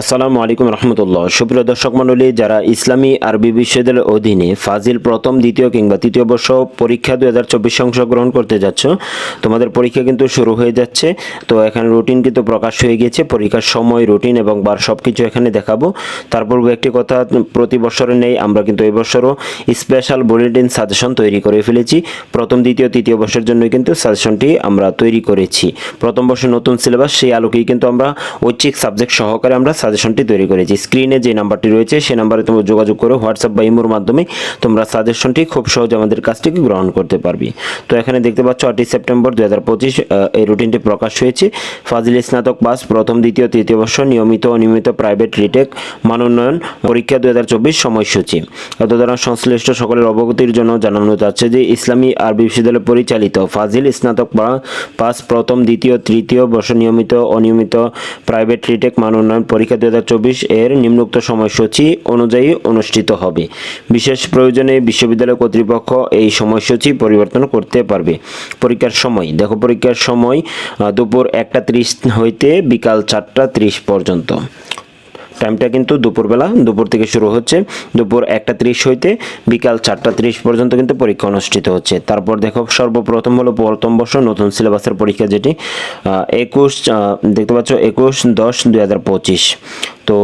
আসসালামু আলাইকুম রহমতুল্লাহ। সুপ্রিয় দর্শক মণ্ডলী, যারা ইসলামী আরবি বিশ্ববিদ্যালয়ের অধীনে ফাজিল প্রথম, দ্বিতীয় কিংবা তৃতীয় বর্ষ পরীক্ষা দু হাজার চব্বিশ অংশগ্রহণ করতে যাচ্ছ, তোমাদের পরীক্ষা কিন্তু শুরু হয়ে যাচ্ছে। তো এখানে রুটিন কিন্তু প্রকাশ হয়ে গিয়েছে। পরীক্ষার সময় রুটিন এবং বার সব কিছু এখানে দেখাবো। তার পূর্বে একটি কথা, প্রতি বছরে নেই আমরা কিন্তু এই বছরও স্পেশাল বুলেটিন সাজেশন তৈরি করে ফেলেছি। প্রথম, দ্বিতীয়, তৃতীয় বর্ষের জন্য কিন্তু সাজেশনটি আমরা তৈরি করেছি। প্রথম বর্ষে নতুন সিলেবাস সেই আলোকেই কিন্তু আমরা ঐচ্ছিক সাবজেক্ট সহকারে আমরা সাজেশনটি তৈরি করেছি। স্ক্রিনে যে নাম্বারটি রয়েছে সেই নাম্বারে তোমরা যোগাযোগ করো হোয়াটসঅ্যাপ বা ইমোর মাধ্যমে তোমরা সাজেশনটি খুব সহজে আমাদের কাছ থেকে গ্রহণ করতে পারবি। তো এখানে দেখতে পাচ্ছ, আটই সেপ্টেম্বর দু হাজার পঁচিশ এই রুটিনটি প্রকাশ হয়েছে। ফাজিল স্নাতক পাস, প্রথম, দ্বিতীয়, তৃতীয় বর্ষ, নিয়মিত, অনিয়মিত প্রাইভেট রিটেক মানোন্নয়ন পরীক্ষা দু হাজার চব্বিশ, সময়সূচি। দ্বারা সংশ্লিষ্ট সকলের অবগতির জন্য জানানো যাচ্ছে যে, ইসলামী আরবি বিশ্ববিদ্যালয় পরিচালিত ফাজিল স্নাতক পাস, প্রথম, দ্বিতীয়, তৃতীয় বর্ষ, নিয়মিত, অনিয়মিত প্রাইভেট রিটেক মান উন্নয়ন পরীক্ষা দু হাজার চব্বিশ এর নিম্নোক্ত সময়সূচি অনুযায়ী অনুষ্ঠিত হবে। বিশেষ প্রয়োজনে বিশ্ববিদ্যালয় কর্তৃপক্ষ এই সময়সূচি পরিবর্তন করতে পারবে। পরীক্ষার সময়, দেখো পরীক্ষার সময় দুপুর একটা ত্রিশ হইতে বিকাল চারটা ত্রিশ পর্যন্ত। টাইমটা কিন্তু দুপুরবেলা, দুপুর থেকে শুরু হচ্ছে। দুপুর একটা ত্রিশ হইতে বিকাল চারটা ত্রিশ পর্যন্ত কিন্তু পরীক্ষা অনুষ্ঠিত হচ্ছে। তারপর দেখো সর্বপ্রথম হলো প্রথম বর্ষ নতুন সিলেবাসের পরীক্ষা যেটি একুশ দেখতে পাচ্ছ একুশ দশ দুই হাজার পঁচিশ। তো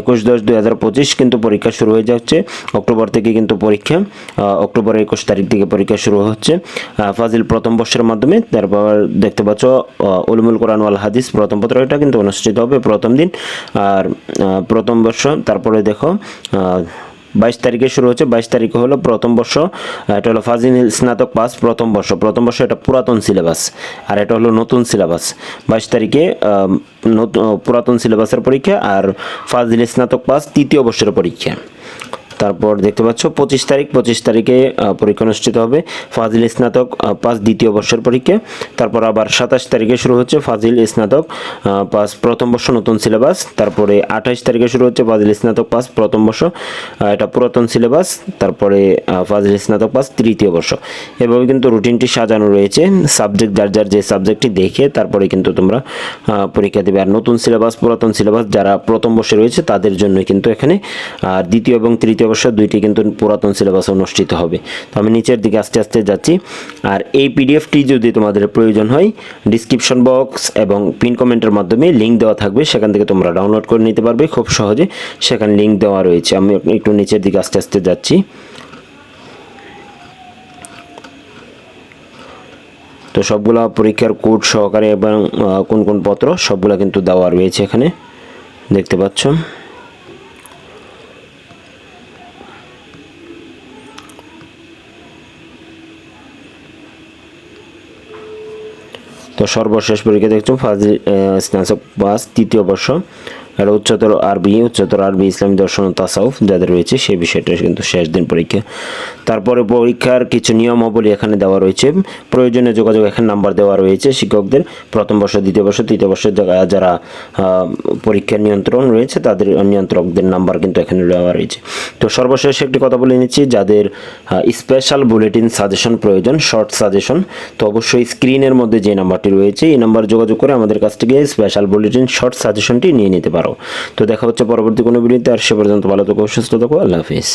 একুশ দশ দুই হাজার পঁচিশ কিন্তু পরীক্ষা শুরু হয়ে যাচ্ছে। অক্টোবর থেকে কিন্তু পরীক্ষা অক্টোবরের অক্টোবর একুশ তারিখ থেকে পরীক্ষা শুরু হচ্ছে। ফাজিল প্রথম বর্ষের মাধ্যমে, তারপর দেখতে পাচ্ছ উলমুল কোরআন ওয়াল হাদিস প্রথম পত্র এটা কিন্তু অনুষ্ঠিত হবে প্রথম দিন। আর প্রথম বর্ষ, তারপরে দেখো বাইশ তারিখে শুরু হচ্ছে, বাইশ তারিখে হলো প্রথম বর্ষ এটা হলো ফাজিল স্নাতক পাস, প্রথম বর্ষ। প্রথম বর্ষ এটা পুরাতন সিলেবাস, আর এটা হলো নতুন সিলেবাস। বাইশ তারিখে নতুন পুরাতন সিলেবাসের পরীক্ষা আর ফাজিল স্নাতক পাস, তৃতীয় বর্ষের পরীক্ষা। তারপর দেখতে পাচ্ছ পঁচিশ তারিখ, পঁচিশ তারিখে পরীক্ষা অনুষ্ঠিত হবে ফাজিল স্নাতক পাস দ্বিতীয় বর্ষের পরীক্ষা। তারপর আবার সাতাশ তারিখে শুরু হচ্ছে ফাজিল স্নাতক পাস প্রথম বর্ষ নতুন সিলেবাস। তারপরে আঠাশ তারিখে শুরু হচ্ছে ফাজিল স্নাতক, পাস প্রথম বর্ষ এটা পুরাতন সিলেবাস। তারপরে ফাজিল স্নাতক, পাস তৃতীয় বর্ষ। এভাবে কিন্তু রুটিনটি সাজানো রয়েছে। সাবজেক্ট, যার যার যে সাবজেক্টটি দেখে তারপরে কিন্তু তোমরা পরীক্ষা দেবে। আর নতুন সিলেবাস, পুরাতন সিলেবাস যারা প্রথম বর্ষে রয়েছে তাদের জন্য কিন্তু এখানে আর দ্বিতীয় এবং তৃতীয় বর্ষ দুইটি কিন্তু পুরাতন সিলেবাস অনুষ্ঠিত হবে। তো আমি নিচের দিকে আস্তে আস্তে যাচ্ছি। আর এই পিডিএফটি যদি তোমাদের প্রয়োজন হয় ডিসক্রিপশন বক্স এবং পিন কমেন্টের মাধ্যমে লিঙ্ক দেওয়া থাকবে, সেখান থেকে তোমরা ডাউনলোড করে নিতে পারবে খুব সহজে। সেখানে লিঙ্ক দেওয়া রয়েছে। আমি একটু নিচের দিকে আস্তে আস্তে যাচ্ছি। তো সবগুলা পরীক্ষার কোড সহকারে এবং কোন কোন পত্র, সবগুলা কিন্তু দেওয়া রয়েছে এখানে। দেখতে পাচ্ছ? তো সর্বশেষ পরীক্ষা দেখছ ফার্স্ট স্নাতক পাস তৃতীয় বর্ষ। আর উচ্চতর আরবি উচ্চতর আরবি ইসলামী দর্শন তাসাউফ যাদের রয়েছে সেই বিষয়টা কিন্তু শেষ দিন পরীক্ষা। তারপরে পরীক্ষার কিছু নিয়মাবলী এখানে দেওয়া রয়েছে। প্রয়োজনীয় যোগাযোগ এখানে নাম্বার দেওয়া রয়েছে শিক্ষকদের। প্রথম বর্ষ, দ্বিতীয় বর্ষ, তৃতীয় বর্ষের যারা- পরীক্ষার নিয়ন্ত্রণ রয়েছে তাদের নিয়ন্ত্রকদের নাম্বার কিন্তু এখানে দেওয়া রয়েছে। তো সর্বশেষ একটি কথা বলে নিচ্ছি, যাদের স্পেশাল বুলেটিন সাজেশন প্রয়োজন শর্ট সাজেশন তো অবশ্যই স্ক্রিনের মধ্যে যে নাম্বারটি রয়েছে, এই নাম্বার যোগাযোগ করে আমাদের কাছ থেকে স্পেশাল বুলেটিন শর্ট সাজেশনটি নিয়ে নিতে পারো তো দেখা হচ্ছে পরবর্তী কোনো ভিডিওতে আর সে পর্যন্ত ভালো থাকো, সুস্থ থাকো, আল্লাহ হাফিজ।